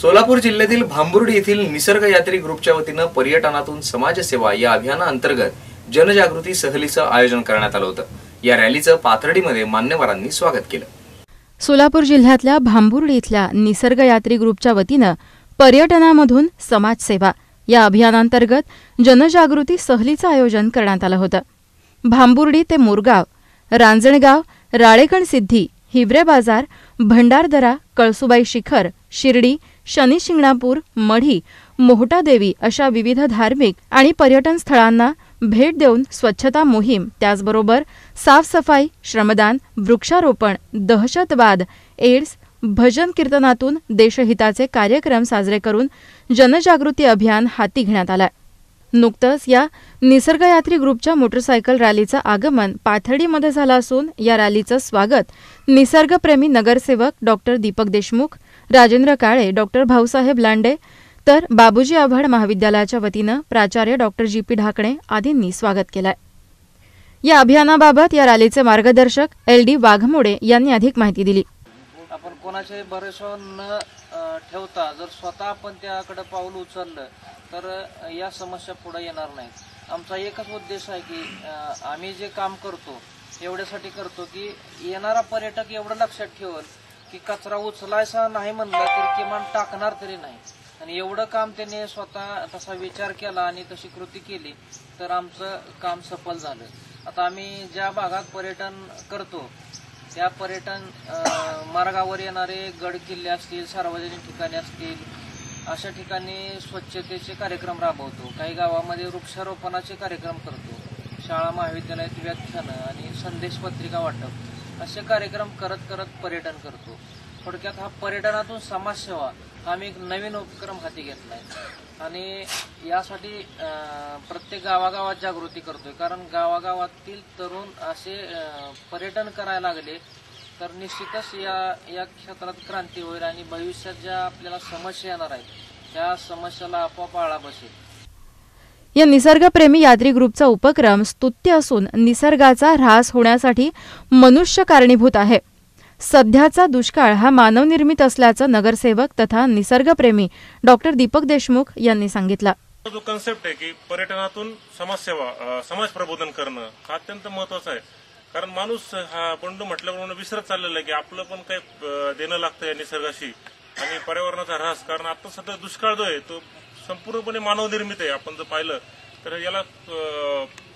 सोलापूर जिल्ह्यातील भांबुर्डी येथील निसर्ग यात्री ग्रुपच्या वतीनं पर्यटनातून समाजसेवा या अभियानाअंतर्गत जनजागृती सहलीचं आयोजन करण्यात आलं होतं. या रॅलीचं पाथर्डीमध्ये मान्यवरांनी स्वागत केलं. सोलापूर जिल्ह्यातल्या भांबुर्डी इथल्या निसर्ग यात्री ग्रुपच्या वतीनं पर्यटनामधून समाजसेवा या अभियानांतर्गत जनजागृती सहलीचं आयोजन करण्यात आलं होतं. भांबुर्डी ते मोरगाव रांजणगाव राळेगण सिद्धी हिवरे बाजार भंडारदरा कळसुबाई शिखर शिर्डी शनी शिंगणापूर मढी मोहटादेवी अशा विविध धार्मिक आणि पर्यटन स्थळांना भेट देऊन स्वच्छता मोहीम त्याचबरोबर साफसफाई श्रमदान वृक्षारोपण दहशतवाद एड्स भजन कीर्तनातून देशहिताचे कार्यक्रम साजरे करून जनजागृती अभियान हाती घेण्यात आलं नुकतंच या निसर्गयात्री ग्रुपच्या मोटरसायकल रॅलीचं आगमन पाथर्डीमध्ये झालं असून या रॅलीचं स्वागत निसर्गप्रेमी नगरसेवक डॉक्टर दीपक देशमुख राजेंद्र काळे डॉक्टर भाऊसाहेब लांडे तर बाबूजी आव्हाड महाविद्यालयाच्या वतीनं प्राचार्य डॉक्टर जी. पी. ढाकणे आदींनी स्वागत केलंय. या अभियानाबाबत या रॅलीचे मार्गदर्शक एल. डी. वाघमोडे यांनी अधिक माहिती दिली. आपण कोणाच्याही भरोशावर न ठेवता जर स्वतः आपण त्याकडे पाऊल उचललं तर या समस्या पुढे येणार नाहीत. आमचा एकच उद्देश आहे की आम्ही जे काम करतो एवढ्यासाठी करतो की येणारा पर्यटक एवढं लक्षात ठेवल की कचरा उचलायचा नाही म्हणलं तर किमान टाकणार तरी नाही. आणि एवढं काम त्याने स्वतः तसा विचार केला आणि तशी कृती केली तर आमचं काम सफल झालं. आता आम्ही ज्या भागात पर्यटन करतो त्या पर्यटन मार्गावर येणारे गड किल्ले असतील सार्वजनिक ठिकाणे असतील अशा ठिकाणी स्वच्छतेचे कार्यक्रम राबवतो. काही गावामध्ये वृक्षारोपणाचे कार्यक्रम करतो. शाळा महाविद्यालयात व्याख्यानं आणि संदेश पत्रिका वाटप. असे कार्यक्रम करत करत पर्यटन करतो. थोडक्यात हा पर्यटनातून समाजसेवा हा आम्ही एक नवीन उपक्रम हाती घेतलाय. आणि यासाठी प्रत्येक गावागावात जागृती करतोय. कारण गावागावातील तरुण असे पर्यटन करायला लागले तर निश्चितच या या क्षेत्रात क्रांती होईल आणि भविष्यात ज्या आपल्याला समस्या येणार आहेत त्या समस्याला आपोआप आळा बसेल. या निसर्गप्रेमी यात्री ग्रुपचा उपक्रम स्तुत्य असून निसर्गाचा ऱ्हास होण्यासाठी मनुष्य कारणीभूत आहे. सध्याचा दुष्काळ हा मानवनिर्मित असल्याचं नगरसेवक तथा निसर्गप्रेमी डॉक्टर दीपक देशमुख यांनी सांगितलं. जो कन्सेप्ट आहे की पर्यटनातून समाजसेवा समाज प्रबोधन करणं हा अत्यंत महत्त्वाचा आहे. कारण माणूस हा बंडू म्हटल्याप्रमाणे विसरत चाललेला आहे की आपलं पण काही देणं लागतं या निसर्गाशी आणि पर्यावरणाचा ऱ्हास. कारण आता सध्या दुष्काळ जो आहे तो संपूर्णपणे मानव निर्मित आहे. आपण जर पाहिलं तर याला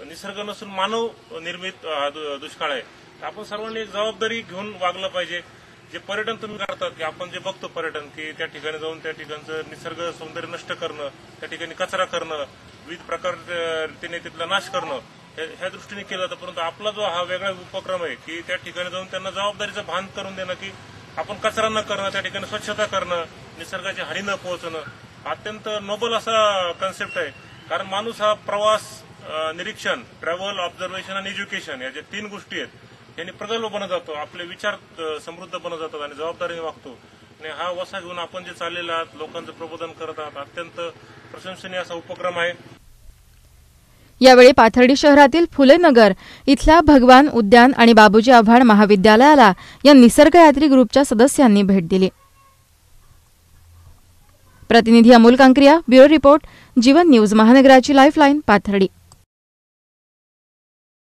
निसर्ग नसून मानव निर्मित हा दु- दुष्काळ आहे. तर आपण सर्वांनी जबाबदारी घेऊन वागलं पाहिजे. जे पर्यटन तुम्ही करतात की आपण जे बघतो पर्यटन की त्या ठिकाणी जाऊन त्या ठिकाणचं निसर्ग सौंदर्य नष्ट करणं त्या ठिकाणी कचरा करणं विविध प्रकार रीतीने तिथला नाश करणं हे- ह्या दृष्टीने केलं जातं. परंतु आपला जो हा वेगळा उपक्रम आहे की त्या ठिकाणी जाऊन त्यांना जबाबदारीचं भान करून देणं की आपण कचरा न करणं त्या ठिकाणी स्वच्छता करणं निसर्गाची हानी न पोहोचणं अत्यंत नोबल असा कन्सेप्ट आहे. कारण माणूस हा प्रवास निरीक्षण ट्रॅव्हल ऑब्झर्वेशन आणि एज्युकेशन या ज्या तीन गोष्टी आहेत यांनी प्रगल्भ बनत जातो. आपले विचार समृद्ध बनत जातात आणि जबाबदारीने वागतो. आणि हा वसा घेऊन आपण जे चाललेला आहात लोकांचं प्रबोधन करत आहात अत्यंत प्रशंसनीय असा उपक्रम आहे. यावेळी पाथर्डी शहरातील फुलेनगर इथल्या भगवान उद्यान आणि बाबूजी आव्हाड महाविद्यालयाला या निसर्गयात्री ग्रुपच्या सदस्यांनी भेट दिली. प्रतिनिधी Amol Kankriya bureau report Jeevan news महानगराची lifeline Pathardi.